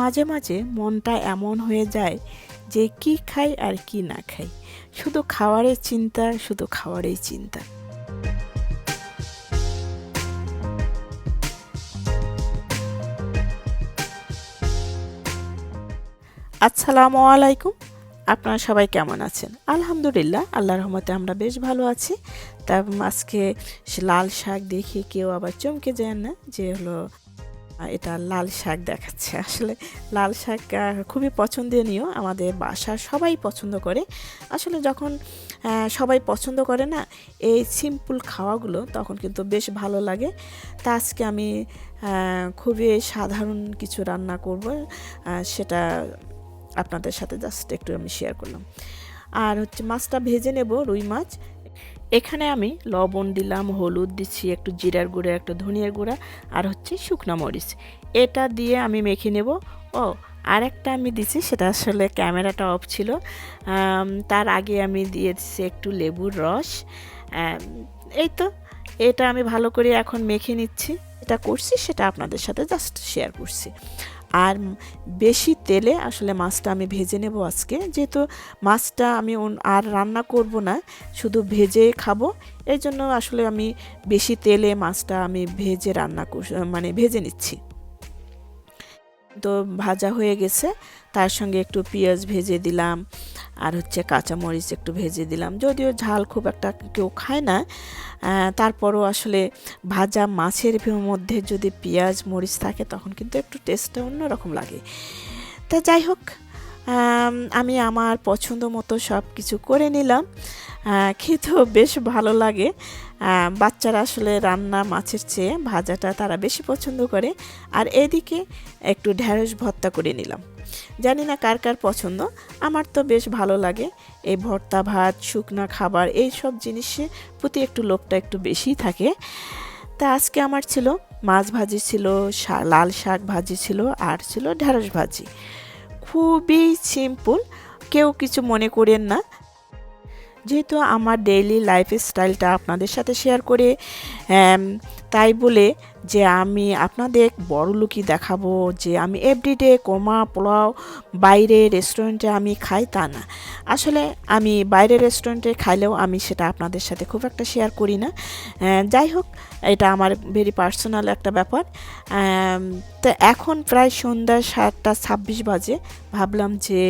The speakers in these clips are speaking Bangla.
মাঝে মাঝে মনটা এমন হয়ে যায় যে কি খাই আর কি না খাই। শুধু খাওয়ারের চিন্তা, শুধু খাওয়ারেই চিন্তা। আসসালামু আলাইকুম। আপনারা সবাই কেমন আছেন? আলহামদুলিল্লাহ, আল্লাহর রহমতে আমরা বেশ ভালো আছি। তা আজকে লাল শাক দেখে কেউ আবার চমকে যায় না, যে হলো এটা লাল শাক দেখাচ্ছে। আসলে লাল শাক খুবই পছন্দনীয়। আমাদের বাসার সবাই পছন্দ করে। আসলে যখন সবাই পছন্দ করে না, এই সিম্পল খাওয়াগুলো, তখন কিন্তু বেশ ভালো লাগে। তা আজকে আমি খুবই সাধারণ কিছু রান্না করব সেটা আপনাদের সাথে জাস্ট একটু আমি শেয়ার করলাম। আর হচ্ছে মাছটা ভেজে নেব রুই মাছ। এখানে আমি লবণ দিলাম, হলুদ দিচ্ছি, একটু জিরার গুঁড়া, একটু ধনিয়ার গুঁড়া, আর হচ্ছে শুকনো মরিচ। এটা দিয়ে আমি মেখে নেব। ও আর একটা আমি দিচ্ছি সেটা আসলে ক্যামেরাটা অফ ছিল। তার আগে আমি দিয়ে দিচ্ছি একটু লেবুর রস। এই তো, এটা আমি ভালো করে এখন মেখে নিচ্ছি। এটা করছি, সেটা আপনাদের সাথে জাস্ট শেয়ার করছি। আর বেশি তেলে আসলে মাছটা আমি ভেজে নেব আজকে। যেহেতু মাছটা আমি আর রান্না করব না, শুধু ভেজে খাব। এই জন্য আসলে আমি বেশি তেলে মাছটা আমি ভেজে রান্না মানে ভেজে নিচ্ছি। তো ভাজা হয়ে গেছে। তার সঙ্গে একটু পেঁয়াজ ভেজে দিলাম, আর হচ্ছে কাঁচামরিচ একটু ভেজে দিলাম। যদিও ঝাল খুব একটা কেউ খায় না তারপরও আসলে ভাজা মাছের মধ্যে যদি পেঁয়াজ, মরিচ থাকে, তখন কিন্তু একটু টেস্টটা অন্যরকম লাগে। তা যাই হোক আম, আমি আমার পছন্দ মতো সব কিছু করে নিলাম। খেতেও বেশ ভালো লাগে। বাচ্চারা আসলে রান্না মাছের চেয়ে ভাজাটা তারা বেশি পছন্দ করে। আর এদিকে একটু ঢ্যাঁড়স ভর্তা করে নিলাম। জানি না কার কার পছন্দ আমার তো বেশ ভালো লাগে। এই ভর্তা ভাত শুকনা খাবার এই সব জিনিসের প্রতি একটু লোভটা একটু বেশিই থাকে। তা আজকে আমার ছিল মাছ ভাজি ছিল লাল শাক ভাজি ছিল আর ছিল ঢ্যাঁড়স ভাজি। খুবই সিম্পল কেউ কিছু মনে করেন না। যেহেতু আমার ডেইলি লাইফ স্টাইলটা আপনাদের সাথে শেয়ার করে তাই বলে যে আমি আপনাদের বড় লুকি দেখাবো যে আমি এভরিডে কোমা পোলাও বাইরে রেস্টুরেন্টে আমি খাই তা না। আসলে আমি বাইরে রেস্টুরেন্টে খাইলেও আমি সেটা আপনাদের সাথে খুব একটা শেয়ার করি না। যাই হোক, এটা আমার ভেরি পার্সোনাল একটা ব্যাপার। তো এখন প্রায় সন্ধ্যা সাতটা ছাব্বিশ বাজে। ভাবলাম যে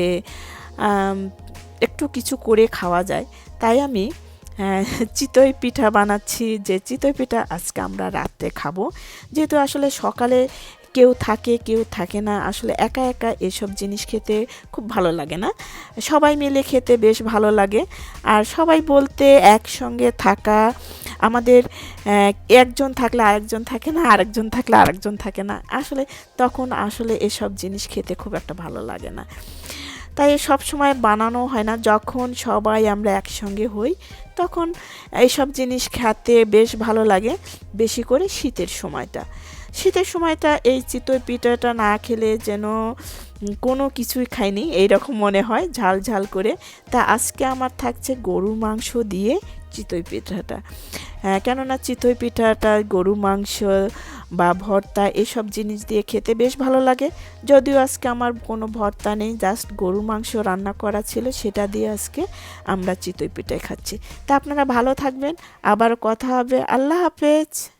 একটু কিছু করে খাওয়া যায়। তাই আমি চিতই পিঠা বানাচ্ছি। যে চিতই পিঠা আজকে আমরা রাতে খাব। যেহেতু আসলে সকালে কেউ থাকে কেউ থাকে না, আসলে একা একা এসব জিনিস খেতে খুব ভালো লাগে না। সবাই মিলে খেতে বেশ ভালো লাগে। আর সবাই বলতে একসঙ্গে থাকা, আমাদের একজন থাকলে আরেকজন থাকে না, আরেকজন থাকলে আরেকজন থাকে না। আসলে তখন আসলে এসব জিনিস খেতে খুব একটা ভালো লাগে না। তাই সব সময় বানানো হয় না। যখন সবাই আমরা একসঙ্গে হই, তখন এইসব জিনিস খেতে বেশ ভালো লাগে বেশি করে শীতের সময়টা। শীতের সময়টা এই চিতই পিঠাটা না খেলে যেন কোনো কিছুই খাইনি, এইরকম মনে হয়, ঝাল ঝাল করে। তা আজকে আমার থাকছে গরুর মাংস দিয়ে চিতই পিঠাটা। কেননা চিতই পিঠাটা গরু মাংস বা ভর্তা, এসব জিনিস দিয়ে খেতে বেশ ভালো লাগে। যদিও আজকে আমার কোনো ভর্তা নেই জাস্ট গরু মাংস রান্না করা ছিল, সেটা দিয়ে আজকে আমরা চিতই পিঠাই খাচ্ছি। তা আপনারা ভালো থাকবেন আবার কথা হবে। আল্লাহ হাফেজ।